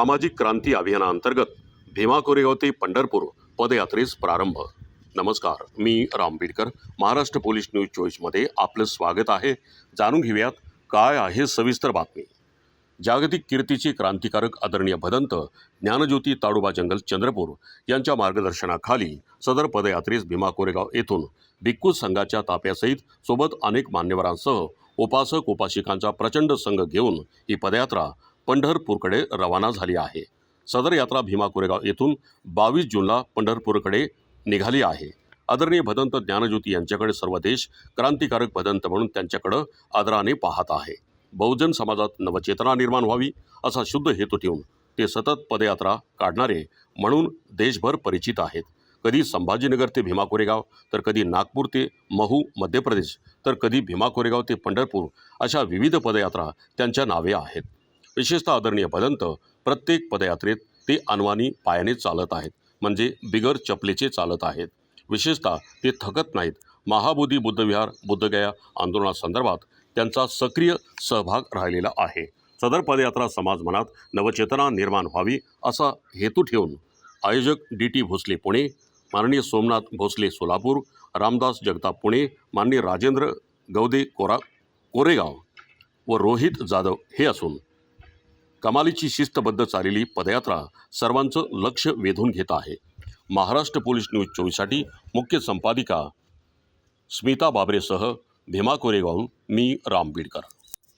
सामाजिक क्रांती अभियानाअंतर्गत भीमा कोरेगाव ते पंढरपूर पदयात्रेस प्रारंभ. नमस्कार मी राम बिडकर महाराष्ट्र पोलीस न्यूज चोवीसमध्ये आपलं स्वागत आहे. जाणून घेऊयात काय आहे सविस्तर बातमी. जागतिक कीर्तीचे क्रांतिकारक आदरणीय भदंत ज्ञानज्योती ताडोबा जंगल चंद्रपूर यांच्या मार्गदर्शनाखाली सदर पदयात्रेस भीमा कोरेगाव येथून भिक्खू संघाच्या ताफ्यासहित सोबत अनेक मान्यवरांसह उपासक उपासिकांचा प्रचंड संघ घेऊन ही पदयात्रा पंढरपूरकडे रवाना झाली आहे. सदर यात्रा भीमा कोरेगाव येथून बावीस जूनला पंढरपूरकडे निघाली आहे. आदरणीय भदंत ज्ञानज्योती यांच्याकडे सर्व देश क्रांतिकारक भदंत म्हणून त्यांच्याकडं आदराने पाहत आहे. बहुजन समाजात नवचेतना निर्माण व्हावी असा शुद्ध हेतू ठेवून ते सतत पदयात्रा काढणारे म्हणून देशभर परिचित आहेत. कधी संभाजीनगर ते भीमा कोरेगाव तर कधी नागपूर ते महू मध्य प्रदेश तर कधी भीमा कोरेगाव ते पंढरपूर अशा विविध पदयात्रा त्यांच्या नावे आहेत. विशेषतः आदरणीय भदंत प्रत्येक पदयात्रेत ते अनवानी पायाने चालत आहेत म्हणजे बिगर चपलेचे चालत आहेत. विशेषतः ते थकत नाहीत. महाबोधी बुद्धविहार बुद्धगया आंदोलनासंदर्भात त्यांचा सक्रिय सहभाग राहिलेला आहे. सदर पदयात्रा समाज मनात नवचेतना निर्माण व्हावी असा हेतू ठेवून आयोजक डी टी भोसले पुणे माननीय सोमनाथ भोसले सोलापूर रामदास जगताप पुणे माननीय राजेंद्र गौदे कोरा कोरेगाव व रोहित जाधव हे असून कमालीची शिस्तबद्ध चाललेली पदयात्रा सर्वांचं लक्ष वेधून घेत आहे. महाराष्ट्र पोलीस न्यूज चोवीससाठी मुख्य संपादिका स्मिता बाबरेसह भीमा कोरेगाव मी राम बीडकर.